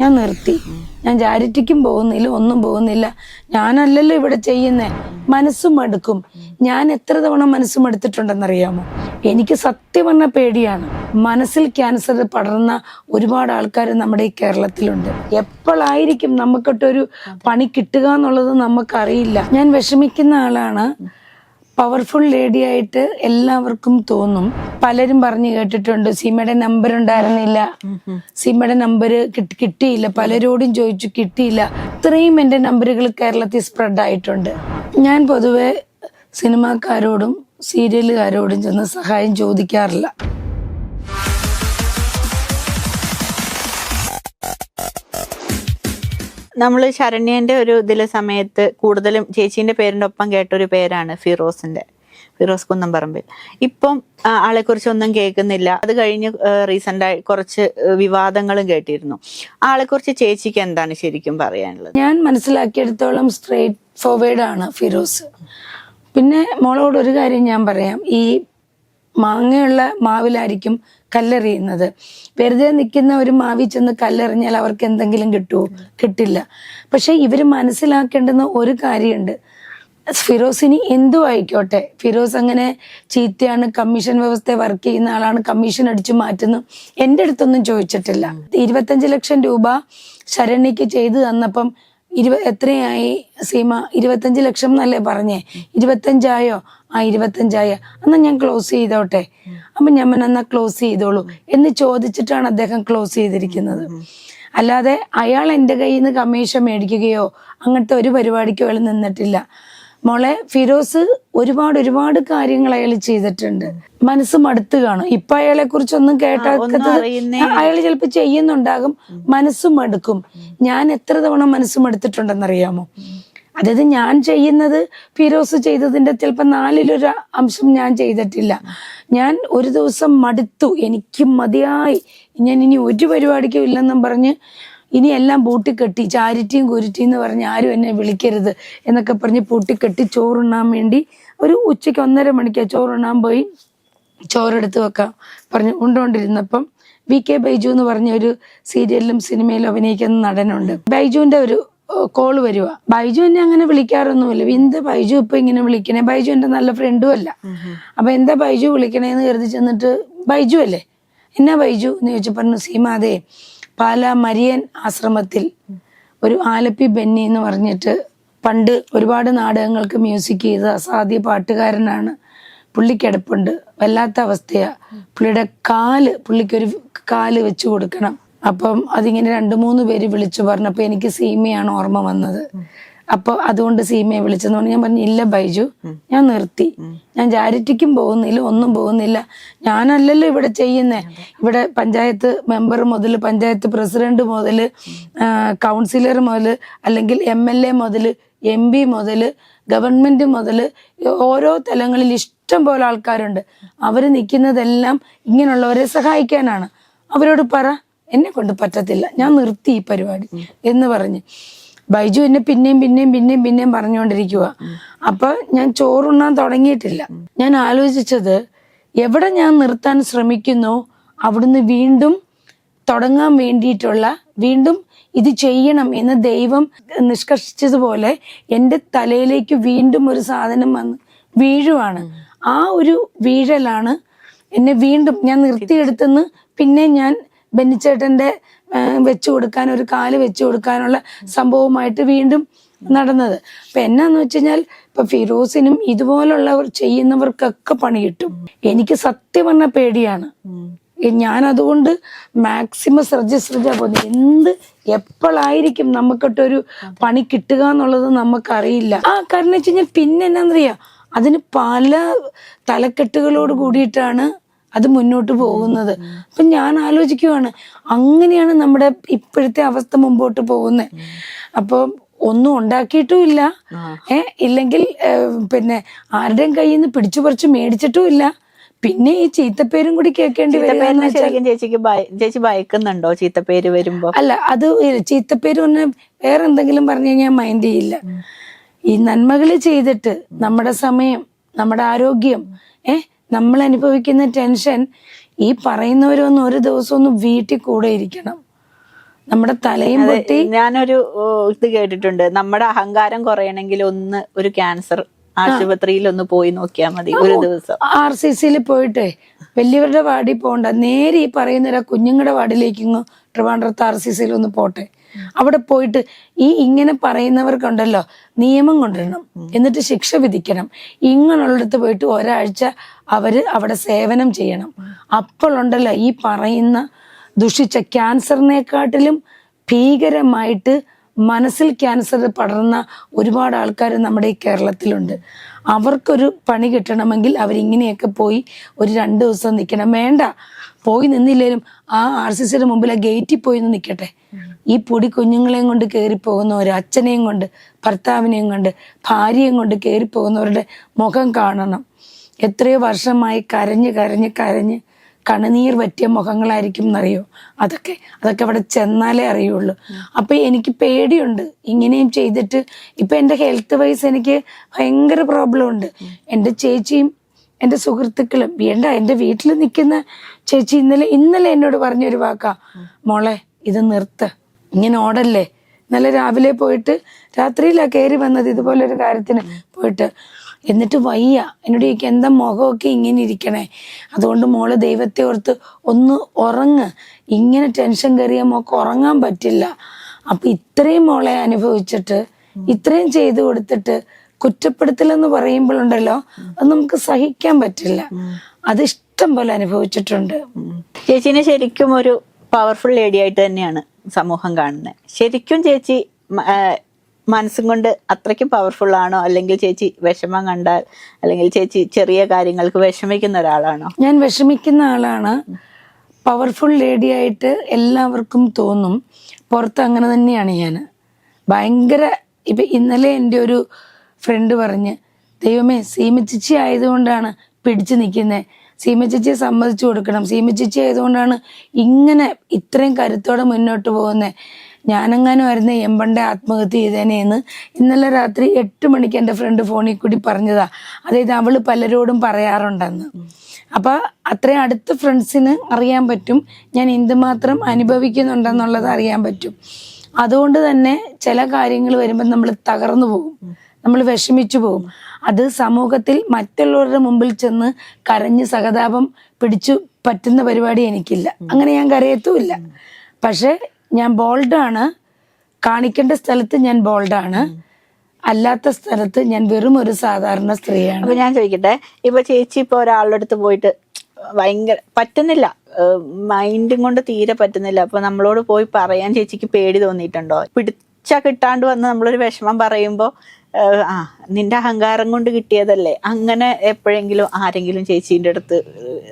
ഞാൻ നിർത്തി. ഞാൻ ചാരിറ്റിക്കും പോകുന്നില്ല ഒന്നും പോകുന്നില്ല. ഞാനല്ലല്ലോ ഇവിടെ ചെയ്യുന്നേ. മനസ്സും മടുക്കും. ഞാൻ എത്ര തവണ മനസ്സും എടുത്തിട്ടുണ്ടെന്നറിയാമോ എനിക്ക് സത്യം പറഞ്ഞ പേടിയാണ്. മനസ്സിൽ ക്യാൻസർ പടർന്ന ഒരുപാട് ആൾക്കാർ നമ്മുടെ ഈ കേരളത്തിലുണ്ട്. എപ്പോഴായിരിക്കും നമുക്കിട്ടൊരു പണി കിട്ടുക എന്നുള്ളത് നമുക്കറിയില്ല. ഞാൻ വിഷമിക്കുന്ന ആളാണ്. പവർഫുൾ ലേഡി ആയിട്ട് എല്ലാവർക്കും തോന്നും. പലരും പറഞ്ഞു കേട്ടിട്ടുണ്ട് സീമയുടെ നമ്പർ ഉണ്ടായിരുന്നില്ല. സീമയുടെ നമ്പർ കിട്ടിയില്ല. പലരോടും ചോദിച്ചു കിട്ടിയില്ല. ഇത്രയും എന്റെ നമ്പറുകൾ കേരളത്തിൽ സ്പ്രെഡ് ആയിട്ടുണ്ട്. ഞാൻ പൊതുവെ സിനിമാക്കാരോടും സീരിയലുകാരോടും ചെന്ന് സഹായം ചോദിക്കാറില്ല. നമ്മൾ ശരണ്യന്റെ ഒരു ഇതിലെ സമയത്ത് കൂടുതലും ചേച്ചീന്റെ പേരിന്റെ ഒപ്പം കേട്ട ഒരു പേരാണ് ഫിറോസിന്റെ ഫിറോസ് കുന്നംപറമ്പിൽ. ഇപ്പം ആളെക്കുറിച്ച് ഒന്നും കേൾക്കുന്നില്ല. അത് കഴിഞ്ഞ് റീസെന്റ് ആയി കുറച്ച് വിവാദങ്ങളും കേട്ടിരുന്നു. ആളെക്കുറിച്ച് ചേച്ചിക്ക് എന്താണ് ശരിക്കും പറയാനുള്ളത്? ഞാൻ മനസ്സിലാക്കിയെടുത്തോളം സ്ട്രേറ്റ് ഫോർവേഡ് ആണ് ഫിറോസ്. പിന്നെ മോളോട് ഒരു കാര്യം ഞാൻ പറയാം. ഈ മാങ്ങയുള്ള മാവിലായിരിക്കും കല്ലെറിയുന്നത്. വെറുതെ നിൽക്കുന്ന ഒരു മാവിൽ ചെന്ന് കല്ലെറിഞ്ഞാൽ അവർക്ക് എന്തെങ്കിലും കിട്ടുമോ കിട്ടില്ല. പക്ഷെ ഇവർ മനസ്സിലാക്കേണ്ടുന്ന ഒരു കാര്യമുണ്ട്. ഫിറോസിനി എന്തു ആയിക്കോട്ടെ? ഫിറോസ് അങ്ങനെ ചീത്തയാണ് കമ്മീഷൻ വ്യവസ്ഥ വർക്ക് ചെയ്യുന്ന ആളാണ് കമ്മീഷൻ അടിച്ചു മാറ്റുന്നു. എന്റെ അടുത്തൊന്നും ചോദിച്ചിട്ടില്ല. ഇരുപത്തഞ്ച് ലക്ഷം രൂപ ശരണ്യക്ക് ചെയ്തു തന്നപ്പം ഇരുപ എത്രയായി? സീമ ഇരുപത്തഞ്ച് ലക്ഷം എന്നല്ലേ പറഞ്ഞേ. ഇരുപത്തഞ്ചായോ? ആ ഇരുപത്തഞ്ചായ. എന്നാ ഞാൻ ക്ലോസ് ചെയ്തോട്ടെ. അപ്പൊ ഞാൻ എന്നാൽ എന്നാ ക്ലോസ് ചെയ്തോളൂ. എന്ന് ചോദിച്ചിട്ടാണ് അദ്ദേഹം ക്ലോസ് ചെയ്തിരിക്കുന്നത്. അല്ലാതെ അയാൾ എന്റെ കയ്യിൽ നിന്ന് കമ്മീഷൻ മേടിക്കുകയോ അങ്ങനത്തെ ഒരു പരിപാടിക്കോ അയാൾ നിന്നിട്ടില്ല. മോളെ ഫിറോസ് ഒരുപാട് ഒരുപാട് കാര്യങ്ങൾ അയാൾ ചെയ്തിട്ടുണ്ട്. മനസ്സ് മടുത്ത് കാണും. ഇപ്പൊ അയാളെ കുറിച്ചൊന്നും കേട്ടാക്കത്തത് അയാൾ ചിലപ്പോൾ ചെയ്യുന്നുണ്ടാകും. മനസ്സ് മടുക്കും. ഞാൻ എത്ര തവണ മനസ്സും മടുത്തിട്ടുണ്ടെന്നറിയാമോ? അതായത് ഞാൻ ചെയ്യുന്നത് ഫിറോസ് ചെയ്തതിന്റെ ചിലപ്പോൾ നാലിലൊരു അംശം ഞാൻ ചെയ്തിട്ടില്ല. ഞാൻ ഒരു ദിവസം മടുത്തു. എനിക്ക് മതിയായി. ഞാൻ ഇനി ഒരു പരിപാടിക്കും ഇല്ലെന്നും പറഞ്ഞ് ഇനി എല്ലാം പൂട്ടിക്കെട്ടി ചാരിറ്റിയും കുരുറ്റിയും എന്ന് പറഞ്ഞ് ആരും എന്നെ വിളിക്കരുത് എന്നൊക്കെ പറഞ്ഞ് പൂട്ടിക്കെട്ടി ചോറുണ്ണാൻ വേണ്ടി ഒരു ഉച്ചയ്ക്ക് ഒന്നര മണിക്ക് ചോറുണ്ണാൻ പോയി. ചോറെടുത്ത് വെക്കാം പറഞ്ഞ് ഉണ്ടോണ്ടിരുന്നപ്പം വി കെ ബൈജു എന്ന് പറഞ്ഞ ഒരു സീരിയലിലും സിനിമയിലും അഭിനയിക്കുന്ന നടനുണ്ട്. ബൈജുവിന്റെ ഒരു കോൾ വരുക ബൈജു എന്നെ അങ്ങനെ വിളിക്കാറൊന്നുമില്ല. എന്താ ബൈജു ഇപ്പൊ ഇങ്ങനെ വിളിക്കണേ. ബൈജു എന്റെ നല്ല ഫ്രണ്ടും അല്ല. അപ്പൊ എന്താ ബൈജു വിളിക്കണേന്ന് കരുതി ചെന്നിട്ട് ബൈജു അല്ലേ? എന്നാ ബൈജു? എന്ന് ചോദിച്ചു പറഞ്ഞു സീമ അതെ പാല മരിയൻ ആശ്രമത്തിൽ ഒരു ആലപ്പി ബെന്നി എന്ന് പറഞ്ഞിട്ട് പണ്ട് ഒരുപാട് നാടകങ്ങൾക്ക് മ്യൂസിക് ചെയ്ത അസാധ്യ പാട്ടുകാരനാണ് പുള്ളിക്കിടപ്പുണ്ട്. വല്ലാത്ത അവസ്ഥയാ. പുള്ളിയുടെ കാൽ പുള്ളിക്കൊരു കാൽ വെച്ചു കൊടുക്കണം. അപ്പം അതിങ്ങനെ രണ്ടു മൂന്ന് പേര് വിളിച്ചു പറഞ്ഞപ്പോ എനിക്ക് സീമയാണ് ഓർമ്മ വന്നത്. അപ്പൊ അതുകൊണ്ട് സീമയെ വിളിച്ചെന്ന് പറഞ്ഞു ഞാൻ പറഞ്ഞു ഇല്ല ബൈജു ഞാൻ നിർത്തി. ഞാൻ ചാരിറ്റിക്കും പോകുന്നില്ല ഒന്നും പോകുന്നില്ല. ഞാനല്ലല്ലോ ഇവിടെ ചെയ്യുന്നേ. ഇവിടെ പഞ്ചായത്ത് മെമ്പർ മുതൽ പഞ്ചായത്ത് പ്രസിഡന്റ് മുതൽ കൗൺസിലർ മുതൽ അല്ലെങ്കിൽ എം എൽ എ മുതൽ എം പി മുതൽ ഗവൺമെന്റ് മുതൽ ഓരോ തലങ്ങളിൽ ഇഷ്ടം പോലെ ആൾക്കാരുണ്ട്. അവർ നിൽക്കുന്നതെല്ലാം ഇങ്ങനെയുള്ളവരെ സഹായിക്കാനാണ്. അവരോട് പറ എന്നെ കൊണ്ട് പറ്റത്തില്ല. ഞാൻ നിർത്തി ഈ പരിപാടി എന്ന് പറഞ്ഞ്. ബൈജു എന്നെ പിന്നെയും പിന്നെയും പിന്നെയും പിന്നെയും പറഞ്ഞുകൊണ്ടിരിക്കുക അപ്പൊ ഞാൻ ചോറുണ്ണാൻ തുടങ്ങിയിട്ടില്ല. ഞാൻ ആലോചിച്ചത് എവിടെ ഞാൻ നിർത്താൻ ശ്രമിക്കുന്നു അവിടുന്ന് വീണ്ടും തുടങ്ങാൻ വേണ്ടിയിട്ടുള്ള വീണ്ടും ഇത് ചെയ്യണം എന്ന് ദൈവം നിഷ്കർഷിച്ചതുപോലെ എന്റെ തലയിലേക്ക് വീണ്ടും ഒരു സാധനം വന്ന് വീഴുവാണ്. ആ ഒരു വീഴലാണ് എന്നെ വീണ്ടും ഞാൻ നിർത്തിയെടുത്തെന്ന് പിന്നെ ഞാൻ ബെന്നിച്ചേട്ടന്റെ വെച്ചു കൊടുക്കാൻ ഒരു കാൽ വെച്ചു കൊടുക്കാനുള്ള സംഭവമായിട്ട് വീണ്ടും നടന്നത്. അപ്പൊ എന്നാന്ന് വെച്ച് കഴിഞ്ഞാൽ ഇപ്പൊ ഫിറോസിനും ഇതുപോലുള്ളവർ ചെയ്യുന്നവർക്കൊക്കെ പണി കിട്ടും. എനിക്ക് സത്യം പറഞ്ഞ പേടിയാണ്. ഞാൻ അതുകൊണ്ട് മാക്സിമം ശ്രദ്ധ ശ്രദ്ധ പോകുന്നു എന്ത് എപ്പോഴായിരിക്കും നമുക്കിട്ടൊരു പണി കിട്ടുക എന്നുള്ളത് നമുക്കറിയില്ല. ആ കാരണം വെച്ച് കഴിഞ്ഞാൽ പിന്നെ എന്നാന്നറിയാം അതിന് പല തലക്കെട്ടുകളോട് കൂടിയിട്ടാണ് അത് മുന്നോട്ട് പോകുന്നത്. അപ്പൊ ഞാൻ ആലോചിക്കുവാണ് അങ്ങനെയാണ് നമ്മുടെ ഇപ്പോഴത്തെ അവസ്ഥ മുമ്പോട്ട് പോകുന്നത് അപ്പൊ ഒന്നും ഉണ്ടാക്കിയിട്ടും ഇല്ല ഏ ഇല്ലെങ്കിൽ പിന്നെ ആരുടെയും കയ്യിൽ നിന്ന് പിടിച്ചു പറിച്ചു മേടിച്ചിട്ടും ഇല്ല പിന്നെ ഈ ചീത്തപ്പേരും കൂടി കേൾക്കേണ്ടി വരും ചേച്ചിക്ക് ചേച്ചി ഭയക്കുന്നുണ്ടോ ചീത്തപ്പേര് വരുമ്പോ? അല്ല അത് ചീത്തപ്പേര് പറഞ്ഞ വേറെ എന്തെങ്കിലും പറഞ്ഞു കഴിഞ്ഞാൽ മൈൻഡ് ചെയ്യില്ല. ഈ നന്മകൾ ചെയ്തിട്ട് നമ്മുടെ സമയം നമ്മുടെ ആരോഗ്യം ഏ നമ്മൾ അനുഭവിക്കുന്ന ടെൻഷൻ ഈ പറയുന്നവരൊന്നും ഒരു ദിവസം ഒന്ന് വീട്ടിൽ കൂടെ ഇരിക്കണം. നമ്മുടെ തലയും പൊട്ടി. ഞാനൊരു ഇത് കേട്ടിട്ടുണ്ട്. നമ്മുടെ അഹങ്കാരം കുറയണമെങ്കിൽ ഒന്ന് ഒരു ക്യാൻസർ ആശുപത്രിയിൽ ഒന്ന് പോയി നോക്കിയാൽ മതി ഒരു ദിവസം. ആർ സി സിയിൽ പോയിട്ട് വലിയവരുടെ വാർഡിൽ പോകണ്ട. നേരെ ഈ പറയുന്ന കുഞ്ഞുങ്ങളുടെ വാർഡിലേക്ക് ട്രിവാൻഡ്രത്ത് ആർ സി സിയിൽ ഒന്ന് പോട്ടെ. അവിടെ പോയിട്ട് ഈ ഇങ്ങനെ പറയുന്നവർക്കുണ്ടല്ലോ നിയമം കൊണ്ടുവരണം എന്നിട്ട് ശിക്ഷ വിധിക്കണം. ഇങ്ങനെയുള്ളിടത്ത് പോയിട്ട് ഒരാഴ്ച അവർ അവിടെ സേവനം ചെയ്യണം. അപ്പോഴുണ്ടല്ലോ ഈ പറയുന്ന ദുഷിച്ച ക്യാൻസറിനെക്കാട്ടിലും ഭീകരമായിട്ട് മനസ്സിൽ ക്യാൻസർ പടർന്ന ഒരുപാട് ആൾക്കാർ നമ്മുടെ ഈ കേരളത്തിലുണ്ട്. അവർക്കൊരു പണി കിട്ടണമെങ്കിൽ അവരിങ്ങനെയൊക്കെ പോയി ഒരു രണ്ട് ദിവസം നിൽക്കണം വേണ്ട പോയി നിന്നില്ലേലും ആ ആർ സി സിയുടെ മുമ്പിൽ ആ ഗേറ്റിൽ പോയി നിന്ന് നിൽക്കട്ടെ ഈ പൊടി കുഞ്ഞുങ്ങളെയും കൊണ്ട് കയറിപ്പോകുന്നവർ അച്ഛനെയും കൊണ്ട് ഭർത്താവിനെയും കൊണ്ട് ഭാര്യയും കൊണ്ട് കയറിപ്പോകുന്നവരുടെ മുഖം കാണണം. എത്രയോ വർഷമായി കരഞ്ഞ് കരഞ്ഞ് കരഞ്ഞ് കണ്ണുനീർ പറ്റിയ മുഖങ്ങളായിരിക്കും എന്നറിയോ? അതൊക്കെ അതൊക്കെ അവിടെ ചെന്നാലേ അറിയുള്ളൂ. അപ്പൊ എനിക്ക് പേടിയുണ്ട്. ഇങ്ങനെയും ചെയ്തിട്ട് ഇപ്പൊ എന്റെ ഹെൽത്ത് വൈസ് എനിക്ക് ഭയങ്കര പ്രോബ്ലം ഉണ്ട്. എന്റെ ചേച്ചിയും എന്റെ സുഹൃത്തുക്കളും വേണ്ട എന്റെ വീട്ടിൽ നിൽക്കുന്ന ചേച്ചി ഇന്നലെ ഇന്നലെ എന്നോട് പറഞ്ഞൊരു വാക്കാ. മോളെ ഇത് നിർത്ത്. ഇങ്ങനെ ഓടല്ലേ? ഇന്നലെ രാവിലെ പോയിട്ട് രാത്രിയിലാ കയറി വന്നത് ഇതുപോലെ ഒരു കാര്യത്തിന് പോയിട്ട്. എന്നിട്ട് വയ്യ. എന്നോട് എനിക്ക് എന്താ മുഖമൊക്കെ ഇങ്ങനെ ഇരിക്കണേ? അതുകൊണ്ട് മോൾ ദൈവത്തെ ഓർത്ത് ഒന്ന് ഉറങ്ങ്. ഇങ്ങനെ ടെൻഷൻ കയറിയ മോക്ക് ഉറങ്ങാൻ പറ്റില്ല. അപ്പൊ ഇത്രയും മോളെ അനുഭവിച്ചിട്ട് ഇത്രയും ചെയ്തു കൊടുത്തിട്ട് കുറ്റപ്പെടുത്തലെന്ന് പറയുമ്പോഴുണ്ടല്ലോ അത് നമുക്ക് സഹിക്കാൻ പറ്റില്ല. അത് ഇഷ്ടം പോലെ അനുഭവിച്ചിട്ടുണ്ട്. ചേച്ചിനെ ശരിക്കും ഒരു പവർഫുൾ ലേഡി ആയിട്ട് തന്നെയാണ്. സമൂഹം കാണുന്നത് ശരിക്കും ചേച്ചി മനസ്സും കൊണ്ട് അത്രയ്ക്കും പവർഫുൾ ആണോ? അല്ലെങ്കിൽ ചേച്ചി വിഷമം കണ്ടാൽ അല്ലെങ്കിൽ ചേച്ചി ചെറിയ കാര്യങ്ങൾക്ക് വിഷമിക്കുന്ന ഒരാളാണോ? ഞാൻ വിഷമിക്കുന്ന ആളാണ്. പവർഫുൾ ലേഡി ആയിട്ട് എല്ലാവർക്കും തോന്നും. പുറത്ത് അങ്ങനെ തന്നെയാണ് ഞാൻ. ഭയങ്കര ഇപ്പൊ ഇന്നലെ എന്റെ ഒരു ഫ്രണ്ട് പറഞ്ഞ് ദൈവമേ സീമിച്ചിച്ചി ആയതുകൊണ്ടാണ് പിടിച്ചു നിൽക്കുന്നത് സീമച്ചിച്ചിയെ സമ്മതിച്ചു കൊടുക്കണം. സീമ ചേച്ചി ആയതുകൊണ്ടാണ് ഇങ്ങനെ ഇത്രയും കരുത്തോടെ മുന്നോട്ട് പോകുന്നത് ഞാനെങ്ങാനും ആയിരുന്നു എമ്പണ്ടെ ആത്മഹത്യ ചെയ്തേനെന്ന് ഇന്നലെ രാത്രി എട്ട് മണിക്ക് എന്റെ ഫ്രണ്ട് ഫോണിൽ കൂടി പറഞ്ഞതാ. അതായത് അവൾ പലരോടും പറയാറുണ്ടെന്ന്. അപ്പൊ അത്രയും അടുത്ത ഫ്രണ്ട്സിന് അറിയാൻ പറ്റും. ഞാൻ എന്തുമാത്രം അനുഭവിക്കുന്നുണ്ടെന്നുള്ളത് അറിയാൻ പറ്റും. അതുകൊണ്ട് തന്നെ ചില കാര്യങ്ങൾ വരുമ്പോൾ നമ്മൾ തകർന്നു പോകും. നമ്മൾ വിഷമിച്ചു പോകും. അത് സമൂഹത്തിൽ മറ്റുള്ളവരുടെ മുമ്പിൽ ചെന്ന് കരഞ്ഞ് സഹതാപം പിടിച്ചു പറ്റുന്ന പരിപാടി എനിക്കില്ല. അങ്ങനെ ഞാൻ കരയത്തുമില്ല. പക്ഷേ ഞാൻ ബോൾഡാണ്. കാണിക്കേണ്ട സ്ഥലത്ത് ഞാൻ ബോൾഡാണ്. അല്ലാത്ത സ്ഥലത്ത് ഞാൻ വെറും ഒരു സാധാരണ സ്ത്രീയാണ്. അപ്പൊ ഞാൻ ചോദിക്കട്ടെ ഇപ്പൊ ചേച്ചി ഇപ്പൊ ഒരാളുടെ അടുത്ത് പോയിട്ട് ഭയങ്കര പറ്റുന്നില്ല. മൈൻഡും കൊണ്ട് തീരെ പറ്റുന്നില്ല. അപ്പൊ നമ്മളോട് പോയി പറയാൻ ചേച്ചിക്ക് പേടി തോന്നിയിട്ടുണ്ടോ? പിടിച്ച കിട്ടാണ്ട് വന്ന് നമ്മളൊരു വിഷമം പറയുമ്പോ ഏഹ്, ആ നിന്റെ അഹങ്കാരം കൊണ്ട് കിട്ടിയതല്ലേ? അങ്ങനെ എപ്പോഴെങ്കിലും ആരെങ്കിലും ചേച്ചീന്റെ അടുത്ത്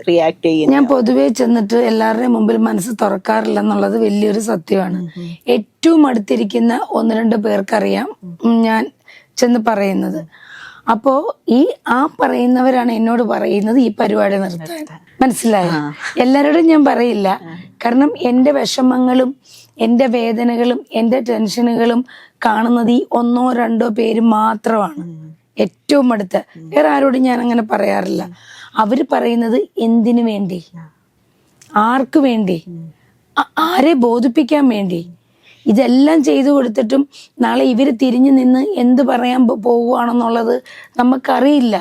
റിയാക്ട് ചെയ്യുന്നു ഞാൻ പൊതുവെ ചെന്നിട്ട് എല്ലാവരുടെയും മുമ്പിൽ മനസ്സ് തുറക്കാറില്ല എന്നുള്ളത് വലിയൊരു സത്യമാണ്. ഏറ്റവും അടുത്തിരിക്കുന്ന ഒന്ന് രണ്ട് പേർക്കറിയാം ഞാൻ ചെന്ന് പറയുന്നത്. അപ്പോ ഈ ആ പറയുന്നവരാണ് എന്നോട് പറയുന്നത് ഈ പരിപാടി നിർത്താൻ. മനസ്സിലായോ? എല്ലാവരോടും ഞാൻ പറയില്ല. കാരണം എന്റെ വിഷമങ്ങളും എന്റെ വേദനകളും എന്റെ ടെൻഷനുകളും കാണുന്നത് ഈ ഒന്നോ രണ്ടോ പേര് മാത്രമാണ്. ഏറ്റവും അടുത്ത്. വേറെ ആരോടും ഞാൻ അങ്ങനെ പറയാറില്ല. അവർ പറയുന്നത് എന്തിനു വേണ്ടി? ആർക്കു വേണ്ടി? ആരെ ബോധിപ്പിക്കാൻ വേണ്ടി? ഇതെല്ലാം ചെയ്തു കൊടുത്തിട്ടും നാളെ ഇവർ തിരിഞ്ഞു നിന്ന് എന്ത് പറയാൻ പോവുകയാണെന്നുള്ളത് നമുക്കറിയില്ല.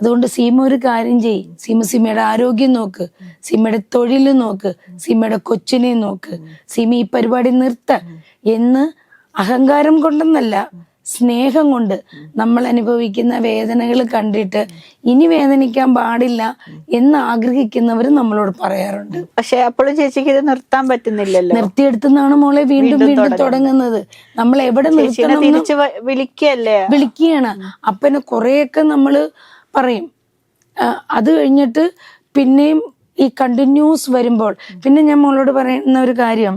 അതുകൊണ്ട് സീമ ഒരു കാര്യം ചെയ് സീമ സീമയുടെ ആരോഗ്യം നോക്ക്. സീമയുടെ തൊഴിൽ നോക്ക്. സീമയുടെ കൊച്ചിനെ നോക്ക്. സീമ ഈ പരിപാടി നിർത്ത. എന്ന് അഹങ്കാരം കൊണ്ടെന്നല്ല സ്നേഹം കൊണ്ട് നമ്മൾ അനുഭവിക്കുന്ന വേദനകൾ കണ്ടിട്ട് ഇനി വേദനിക്കാൻ പാടില്ല എന്ന് ആഗ്രഹിക്കുന്നവർ നമ്മളോട് പറയാറുണ്ട്. പക്ഷെ അപ്പോഴും ചേച്ചിക്ക് ഇത് നിർത്താൻ പറ്റുന്നില്ലല്ലോ. നിർത്തിയെടുത്തുനിന്നാണ് മോളെ വീണ്ടും വീണ്ടും തുടങ്ങുന്നത്. നമ്മൾ എവിടെ നിർത്തണം വിളിക്കല്ലേ? വിളിക്കുകയാണ്. അപ്പനെ കുറെയൊക്കെ നമ്മൾ പറയും. അത് കഴിഞ്ഞിട്ട് പിന്നെയും ഈ കണ്ടിന്യൂസ് വരുമ്പോൾ പിന്നെ ഞാൻ മോളോട് പറയുന്ന ഒരു കാര്യം.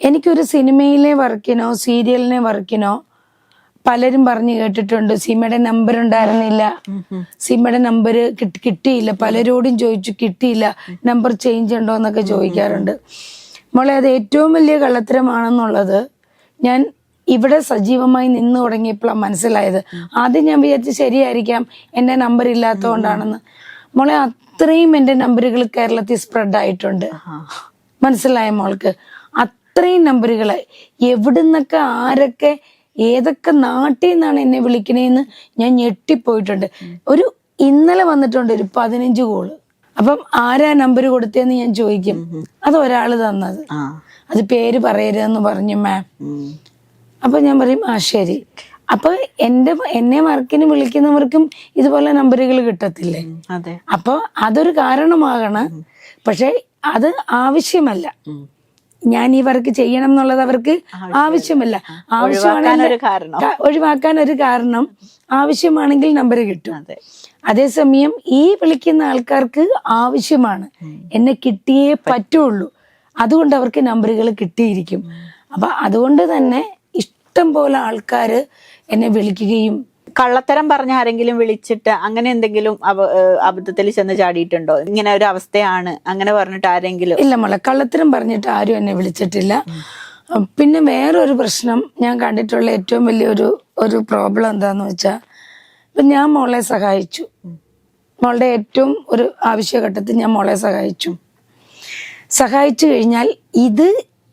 എനിക്കൊരു സിനിമയിലെ വർക്കിനോ സീരിയലിനെ വർക്കിനോ പലരും പറഞ്ഞു കേട്ടിട്ടുണ്ട് സീമയുടെ നമ്പർ ഉണ്ടായിരുന്നില്ല. സീമയുടെ നമ്പർ കിട്ടിയില്ല. പലരോടും ചോദിച്ചു കിട്ടിയില്ല. നമ്പർ ചേഞ്ച് ഉണ്ടോ എന്നൊക്കെ ചോദിക്കാറുണ്ട്. മോളെ അത് ഏറ്റവും വലിയ കള്ളത്തരമാണെന്നുള്ളത് ഞാൻ ഇവിടെ സജീവമായി നിന്ന് തുടങ്ങിയപ്പോഴാണ് മനസ്സിലായത്. ആദ്യം ഞാൻ വിചാരിച്ച് ശരിയായിരിക്കാം എന്റെ നമ്പർ ഇല്ലാത്തതുകൊണ്ടാണെന്ന് മോളെ അത്രയും എന്റെ നമ്പറുകൾ കേരളത്തിൽ സ്പ്രെഡ് ആയിട്ടുണ്ട്. മനസ്സിലായ മോൾക്ക്? അത്രയും നമ്പറുകൾ എവിടുന്നൊക്കെ ആരൊക്കെ ഏതൊക്കെ നാട്ടിൽ നിന്നാണ് എന്നെ വിളിക്കണേന്ന് ഞാൻ ഞെട്ടിപ്പോയിട്ടുണ്ട്. ഒരു ഇന്നലെ വന്നിട്ടുണ്ട് ഒരു പതിനഞ്ച് കോൾ. അപ്പം ആരാ നമ്പർ കൊടുത്തേന്ന് ഞാൻ ചോദിക്കും. അത് ഒരാൾ തന്നത്. അത് പേര് പറയരുതെന്ന് പറഞ്ഞു മാം. അപ്പൊ ഞാൻ പറയും ആ ശരി. അപ്പൊ എന്റെ എന്നെ വർക്കിന് വിളിക്കുന്നവർക്കും ഇതുപോലെ നമ്പറുകൾ കിട്ടത്തില്ലേ? അപ്പൊ അതൊരു കാരണമാകണം. പക്ഷെ അത് ആവശ്യമല്ല. ഞാൻ ഈ വർക്ക് ചെയ്യണം എന്നുള്ളത് അവർക്ക് ആവശ്യമല്ല. ആവശ്യമാണെങ്കിൽ ഒഴിവാക്കാൻ ഒരു കാരണം ആവശ്യമാണെങ്കിൽ നമ്പർ കിട്ടും. അതെ. അതേസമയം ഈ വിളിക്കുന്ന ആൾക്കാർക്ക് ആവശ്യമാണ്. എന്നെ കിട്ടിയേ പറ്റുള്ളൂ. അതുകൊണ്ട് അവർക്ക് നമ്പറുകൾ കിട്ടിയിരിക്കും. അപ്പൊ അതുകൊണ്ട് തന്നെ ഇഷ്ടം പോലെ ആൾക്കാർ എന്നെ വിളിക്കുകയും കള്ളത്തരം പറഞ്ഞ ആരെങ്കിലും വിളിച്ചിട്ട് അങ്ങനെ എന്തെങ്കിലും അബദ്ധത്തിൽ ചെന്ന് ചാടിയിട്ടുണ്ടോ? ഇങ്ങനെ ഒരു അവസ്ഥയാണ് അങ്ങനെ പറഞ്ഞിട്ട് ആരെങ്കിലും ഇല്ല മോളെ കള്ളത്തരം പറഞ്ഞിട്ട് ആരും എന്നെ വിളിച്ചിട്ടില്ല. പിന്നെ വേറൊരു പ്രശ്നം ഞാൻ കണ്ടിട്ടുള്ള ഏറ്റവും വലിയൊരു ഒരു പ്രോബ്ലം എന്താന്ന് വെച്ചാൽ ഇപ്പൊ ഞാൻ മോളെ സഹായിച്ചു. മോളുടെ ഏറ്റവും ഒരു ആവശ്യഘട്ടത്തിൽ ഞാൻ മോളെ സഹായിച്ചു. സഹായിച്ചു കഴിഞ്ഞാൽ ഇത്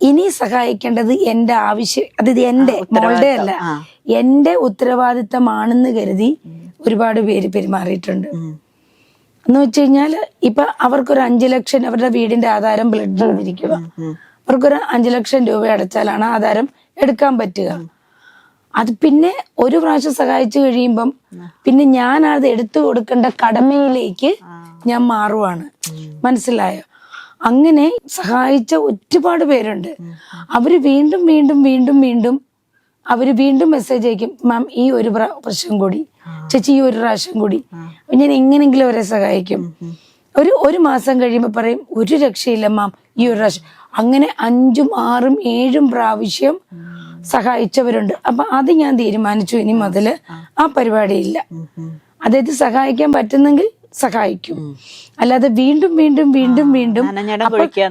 ഇനി സഹായിക്കേണ്ടത് എന്റെ ആവശ്യം അതായത് എന്റെ മോളുടെ അല്ല എന്റെ ഉത്തരവാദിത്തമാണെന്ന് കരുതി ഒരുപാട് പേര് പെരുമാറിയിട്ടുണ്ട്. എന്ന് വെച്ച് കഴിഞ്ഞാൽ ഇപ്പൊ അവർക്കൊരു അഞ്ചു ലക്ഷം അവരുടെ വീടിന്റെ ആധാരം ബ്ലഡ് ചെയ്തിരിക്കുക. അവർക്കൊരു അഞ്ചു ലക്ഷം രൂപ അടച്ചാലാണ് ആധാരം എടുക്കാൻ പറ്റുക. അത് പിന്നെ ഒരു പ്രാവശ്യം സഹായിച്ചു കഴിയുമ്പം പിന്നെ ഞാൻ അത് എടുത്തു കൊടുക്കേണ്ട കടമയിലേക്ക് ഞാൻ മാറുവാണ്. മനസ്സിലായോ? അങ്ങനെ സഹായിച്ച ഒരുപാട് പേരുണ്ട്. അവർ വീണ്ടും വീണ്ടും വീണ്ടും വീണ്ടും അവർ വീണ്ടും മെസ്സേജ് അയക്കും മാം ഈ ഒരു പ്രശ്നം കൂടി. ചേച്ചി ഈ ഒരു പ്രാവശ്യം കൂടി. ഞാൻ എങ്ങനെങ്കിലും അവരെ സഹായിക്കും. ഒരു ഒരു മാസം കഴിയുമ്പോൾ പറയും ഒരു രക്ഷയില്ല മാം ഈ ഒരു പ്രാവശ്യം. അങ്ങനെ അഞ്ചും ആറും ഏഴും പ്രാവശ്യം സഹായിച്ചവരുണ്ട്. അപ്പൊ അത് ഞാൻ തീരുമാനിച്ചു. ഇനി മുതൽ ആ പരിപാടിയില്ല. അതായത് സഹായിക്കാൻ പറ്റുന്നെങ്കിൽ സഹായിക്കും. അല്ലാതെ വീണ്ടും വീണ്ടും വീണ്ടും വീണ്ടും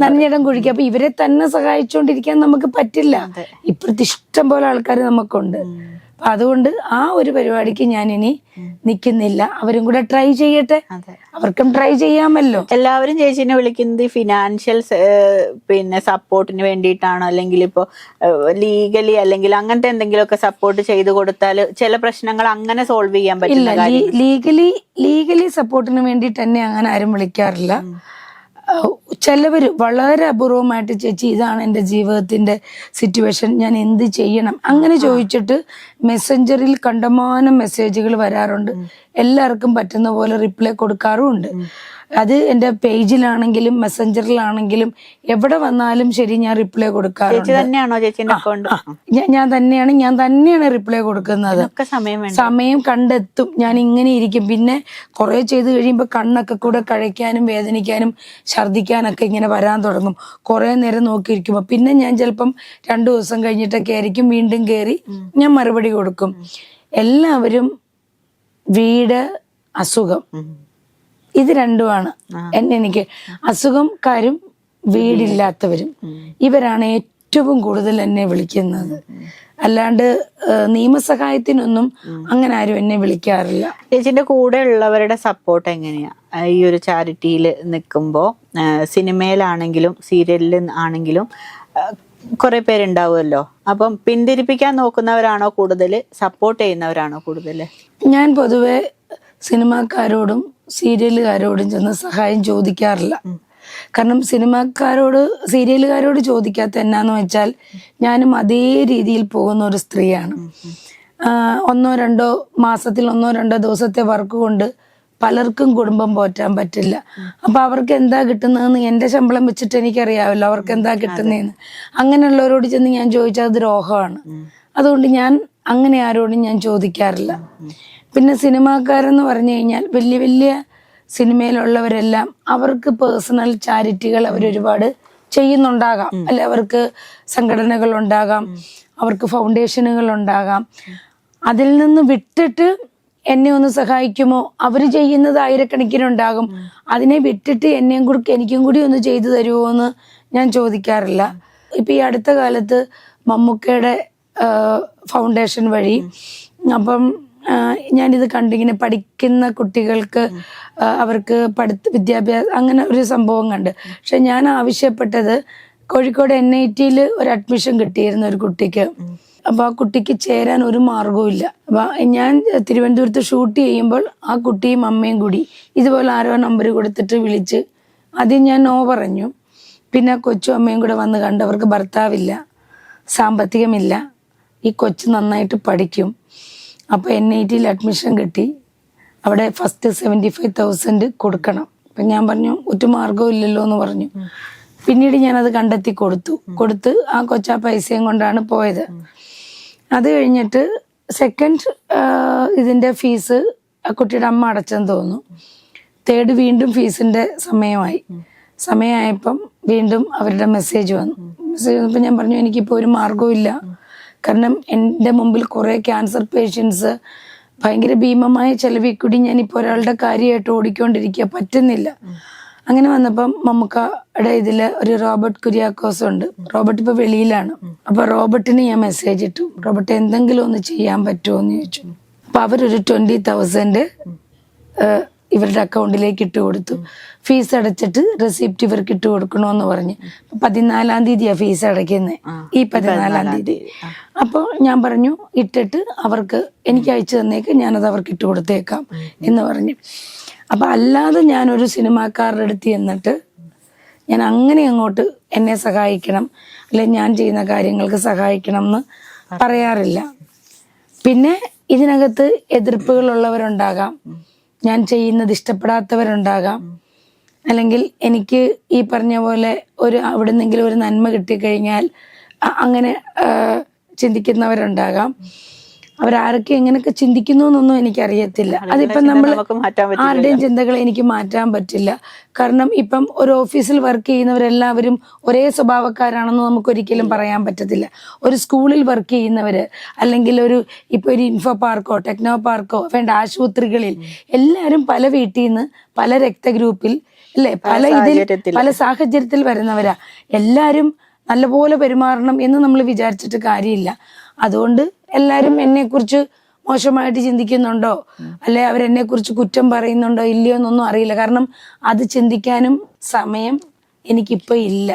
നനഞ്ഞിടം കുഴിക്കുക അപ്പൊ ഇവരെ തന്നെ സഹായിച്ചുകൊണ്ടിരിക്കാൻ നമുക്ക് പറ്റില്ല. ഇപ്പോഴത്തെ ഇഷ്ടം പോലെ ആൾക്കാർ നമുക്കുണ്ട്. അപ്പൊ അതുകൊണ്ട് ആ ഒരു പരിപാടിക്ക് ഞാൻ ഇനി നിൽക്കുന്നില്ല അവരും കൂടെ ട്രൈ ചെയ്യട്ടെ. അവർക്കും ട്രൈ ചെയ്യാമല്ലോ. എല്ലാവരും ചേച്ചിനെ വിളിക്കുന്നത് ഫിനാൻഷ്യൽ പിന്നെ സപ്പോർട്ടിന് വേണ്ടിയിട്ടാണ്? അല്ലെങ്കിൽ ഇപ്പോൾ ലീഗലി അല്ലെങ്കിൽ അങ്ങനത്തെ എന്തെങ്കിലുമൊക്കെ സപ്പോർട്ട് ചെയ്ത് കൊടുത്താൽ ചില പ്രശ്നങ്ങൾ അങ്ങനെ സോൾവ് ചെയ്യാൻ പറ്റില്ല ലീഗലി ലീഗലി സപ്പോർട്ടിന് വേണ്ടിയിട്ട് തന്നെ അങ്ങനെ ആരും വിളിക്കാറില്ല. ചിലവര് വളരെ അപൂർവമായിട്ട് ചേച്ചി ഇതാണ് എന്റെ ജീവിതത്തിന്റെ സിറ്റുവേഷൻ ഞാൻ എന്ത് ചെയ്യണം? അങ്ങനെ ചോദിച്ചിട്ട് മെസ്സഞ്ചറിൽ കണ്ടമാനം മെസ്സേജുകൾ വരാറുണ്ട്. എല്ലാവർക്കും പറ്റുന്ന പോലെ റിപ്ലൈ കൊടുക്കാറുമുണ്ട് അത് എന്റെ പേജിലാണെങ്കിലും മെസ്സഞ്ചറിലാണെങ്കിലും എവിടെ വന്നാലും ശരി ഞാൻ റിപ്ലൈ കൊടുക്കാറുണ്ട്. തന്നെയാണോ ചേച്ചിന്റെ അക്കൗണ്ട് ഞാൻ- തന്നെയാണ് ഞാൻ തന്നെയാണ് റിപ്ലൈ കൊടുക്കുന്നത്. സമയം കണ്ടെത്തും. ഞാൻ ഇങ്ങനെ ഇരിക്കും. പിന്നെ കുറെ ചെയ്ത് കഴിയുമ്പോൾ കണ്ണൊക്കെ കൂടെ കഴിക്കാനും വേദനിക്കാനും ഛർദിക്കാനൊക്കെ ഇങ്ങനെ വരാൻ തുടങ്ങും. കുറെ നേരം നോക്കിയിരിക്കുമ്പോൾ പിന്നെ ഞാൻ ചിലപ്പം രണ്ടു ദിവസം കഴിഞ്ഞിട്ടൊക്കെ ആയിരിക്കും വീണ്ടും കയറി ഞാൻ മറുപടി കൊടുക്കും. എല്ലാവരും വീട് അസുഖം. ഇത് രണ്ടുമാണ്. എന്നെ എനിക്ക് അസുഖംക്കാരും വീടില്ലാത്തവരും ഇവരാണ് ഏറ്റവും കൂടുതൽ എന്നെ വിളിക്കുന്നത്. അല്ലാണ്ട് നിയമസഹായത്തിനൊന്നും അങ്ങനെ ആരും എന്നെ വിളിക്കാറില്ല. ചേച്ചിന്റെ കൂടെ ഉള്ളവരുടെ സപ്പോർട്ട് എങ്ങനെയാ? ഈ ഒരു ചാരിറ്റിയിൽ നിൽക്കുമ്പോൾ സിനിമയിലാണെങ്കിലും സീരിയലിൽ ആണെങ്കിലും കുറെ പേരുണ്ടാവുമല്ലോ? അപ്പം പിന്തിരിപ്പിക്കാൻ നോക്കുന്നവരാണോ കൂടുതൽ സപ്പോർട്ട് ചെയ്യുന്നവരാണോ കൂടുതൽ ഞാൻ പൊതുവെ സിനിമാക്കാരോടും സീരിയലുകാരോടും ചെന്ന് സഹായം ചോദിക്കാറില്ല. കാരണം സിനിമാക്കാരോട് സീരിയലുകാരോട് ചോദിക്കാത്ത എന്നാന്ന് വെച്ചാൽ ഞാനും അതേ രീതിയിൽ പോകുന്ന ഒരു സ്ത്രീയാണ്. ഒന്നോ രണ്ടോ മാസത്തിൽ ഒന്നോ രണ്ടോ ദിവസത്തെ വർക്ക് കൊണ്ട് പലർക്കും കുടുംബം പോറ്റാൻ പറ്റില്ല. അപ്പൊ അവർക്ക് എന്താ കിട്ടുന്നതെന്ന് എന്റെ ശമ്പളം വെച്ചിട്ട് എനിക്കറിയാമല്ലോ അവർക്ക് എന്താ കിട്ടുന്നതെന്ന് അങ്ങനെയുള്ളവരോട് ചെന്ന് ഞാൻ ചോദിച്ചാൽ അത് ദ്രോഹമാണ് അതുകൊണ്ട് ഞാൻ അങ്ങനെ ആരോടും ഞാൻ ചോദിക്കാറില്ല. പിന്നെ സിനിമാക്കാരെന്ന് പറഞ്ഞു കഴിഞ്ഞാൽ വലിയ വലിയ സിനിമയിലുള്ളവരെല്ലാം അവർക്ക് പേഴ്സണൽ ചാരിറ്റികൾ അവർ ഒരുപാട് ചെയ്യുന്നുണ്ടാകാം. അല്ലെ അവർക്ക് സംഘടനകൾ ഉണ്ടാകാം. അവർക്ക് ഫൗണ്ടേഷനുകൾ ഉണ്ടാകാം. അതിൽ നിന്ന് വിട്ടിട്ട് എന്നെ ഒന്ന് സഹായിക്കുമോ? അവർ ചെയ്യുന്നത് ആയിരക്കണക്കിനുണ്ടാകും അതിനെ വിട്ടിട്ട് എന്നെയും കൂടി എനിക്കും കൂടി ഒന്ന് ചെയ്തു തരുമോ എന്ന് ഞാൻ ചോദിക്കാറില്ല. ഇപ്പം ഈ അടുത്ത കാലത്ത് മമ്മൂക്കയുടെ ഫൗണ്ടേഷൻ വഴി അപ്പം ഞാനിത് കണ്ടിങ്ങനെ പഠിക്കുന്ന കുട്ടികൾക്ക് അവർക്ക് പഠിത്ത വിദ്യാഭ്യാസം അങ്ങനെ ഒരു സംഭവം കണ്ട്. പക്ഷെ ഞാൻ ആവശ്യപ്പെട്ടത് കോഴിക്കോട് എൻ ഐ ടിയിൽ ഒരു അഡ്മിഷൻ കിട്ടിയിരുന്നു ഒരു കുട്ടിക്ക്. അപ്പോൾ ആ കുട്ടിക്ക് ചേരാൻ ഒരു മാർഗവും ഇല്ല. അപ്പോൾ ഞാൻ തിരുവനന്തപുരത്ത് ഷൂട്ട് ചെയ്യുമ്പോൾ ആ കുട്ടിയും അമ്മയും കൂടി ഇതുപോലെ ആരോ നമ്പർ കൊടുത്തിട്ട് വിളിച്ച് ആദ്യം ഞാൻ നോ പറഞ്ഞു. പിന്നെ കൊച്ചും അമ്മയും കൂടെ വന്ന് കണ്ടവർക്ക് ഭർത്താവില്ല സാമ്പത്തികമില്ല. ഈ കൊച്ചു നന്നായിട്ട് പഠിക്കും. അപ്പോൾ എൻ ഐ ടിയിൽ അഡ്മിഷൻ കിട്ടി. അവിടെ ഫസ്റ്റ് സെവന്റി ഫൈവ് തൗസൻഡ് കൊടുക്കണം. അപ്പം ഞാൻ പറഞ്ഞു ഒറ്റ മാർഗവും ഇല്ലല്ലോ എന്ന് പറഞ്ഞു. പിന്നീട് ഞാനത് കണ്ടെത്തി കൊടുത്തു. കൊടുത്ത് ആ കൊച്ചാ പൈസയും കൊണ്ടാണ് പോയത്. അത് കഴിഞ്ഞിട്ട് സെക്കൻഡ് ഇതിന്റെ ഫീസ് ആ കുട്ടിയുടെ അമ്മ അടച്ചെന്ന് തോന്നുന്നു. തേർഡ് വീണ്ടും ഫീസിന്റെ സമയമായി. സമയമായപ്പം വീണ്ടും അവരുടെ മെസ്സേജ് വന്നു. മെസ്സേജ് വന്നപ്പോൾ ഞാൻ പറഞ്ഞു എനിക്കിപ്പോൾ ഒരു മാർഗവും ഇല്ല. കാരണം എന്റെ മുമ്പിൽ കുറേ ക്യാൻസർ പേഷ്യൻസ് ഭയങ്കര ഭീമമായ ചെലവിൽ കൂടി ഞാനിപ്പോൾ ഒരാളുടെ കാര്യമായിട്ട് ഓടിക്കൊണ്ടിരിക്കുക പറ്റുന്നില്ല. അങ്ങനെ വന്നപ്പം മമ്മൂക്കയുടെ ഇതിൽ ഒരു റോബർട്ട് കുര്യാക്കോസ് ഉണ്ട്. റോബർട്ട് ഇപ്പൊ വെളിയിലാണ്. അപ്പൊ റോബർട്ടിന് ഞാൻ മെസ്സേജ് ഇട്ടു. റോബർട്ട് എന്തെങ്കിലും ഒന്ന് ചെയ്യാൻ പറ്റുമോ എന്ന് ചോദിച്ചു. അപ്പൊ അവരൊരു ട്വന്റി തൗസൻഡ് ഇവരുടെ അക്കൗണ്ടിലേക്ക് ഇട്ട് കൊടുത്തു. ഫീസ് അടച്ചിട്ട് റെസിപ്റ്റ് ഇവർക്ക് ഇട്ട് കൊടുക്കണമെന്ന് പറഞ്ഞ്. പതിനാലാം തീയതിയാ ഫീസ് അടയ്ക്കുന്നത് ഈ പതിനാലാം തീയതി. അപ്പോൾ ഞാൻ പറഞ്ഞു ഇട്ടിട്ട് അവർക്ക് എനിക്ക് അയച്ചു തന്നേക്ക് ഞാനത് അവർക്ക് ഇട്ട് കൊടുത്തേക്കാം എന്ന് പറഞ്ഞു. അപ്പൊ അല്ലാതെ ഞാനൊരു സിനിമാക്കാരുടെ അടുത്ത് എന്നിട്ട് ഞാൻ അങ്ങനെ അങ്ങോട്ട് എന്നെ സഹായിക്കണം അല്ലെ ഞാൻ ചെയ്യുന്ന കാര്യങ്ങൾക്ക് സഹായിക്കണം എന്ന് പറയാറില്ല. പിന്നെ ഇതിനകത്ത് എതിർപ്പുകളുള്ളവരുണ്ടാകാം ഞാൻ ചെയ്യുന്നത് ഇഷ്ടപ്പെടാത്തവരുണ്ടാകാം. അല്ലെങ്കിൽ എനിക്ക് ഈ പറഞ്ഞ പോലെ ഒരു അവിടെ നിന്നെങ്കിലും ഒരു നന്മ കിട്ടിക്കഴിഞ്ഞാൽ അങ്ങനെ ചിന്തിക്കുന്നവരുണ്ടാകാം. അവരാരൊക്കെ എങ്ങനെയൊക്കെ ചിന്തിക്കുന്നു എന്നൊന്നും എനിക്കറിയത്തില്ല. അതിപ്പം നമ്മൾ ആരുടെയും ചിന്തകൾ എനിക്ക് മാറ്റാൻ പറ്റില്ല. കാരണം ഇപ്പം ഒരു ഓഫീസിൽ വർക്ക് ചെയ്യുന്നവരെല്ലാവരും ഒരേ സ്വഭാവക്കാരാണെന്ന് നമുക്ക് ഒരിക്കലും പറയാൻ പറ്റത്തില്ല. ഒരു സ്കൂളിൽ വർക്ക് ചെയ്യുന്നവര് അല്ലെങ്കിൽ ഒരു ഇപ്പൊ ഒരു ഇൻഫോ പാർക്കോ ടെക്നോ പാർക്കോ വേണ്ട ആശുപത്രികളിൽ എല്ലാവരും പല വീട്ടിൽ നിന്ന് പല രക്തഗ്രൂപ്പിൽ അല്ലേ? പല ഇതിൽ പല സാഹചര്യത്തിൽ വരുന്നവരാ. എല്ലാവരും നല്ലപോലെ പെരുമാറണം എന്ന് നമ്മൾ വിചാരിച്ചിട്ട് കാര്യമില്ല. അതുകൊണ്ട് എല്ലാവരും എന്നെക്കുറിച്ച് മോശമായിട്ട് ചിന്തിക്കുന്നുണ്ടോ? അല്ലെ അവരെന്നെ കുറിച്ച് കുറ്റം പറയുന്നുണ്ടോ? ഇല്ലയോ എന്നൊന്നും അറിയില്ല. കാരണം അത് ചിന്തിക്കാനും സമയം എനിക്കിപ്പോ ഇല്ല.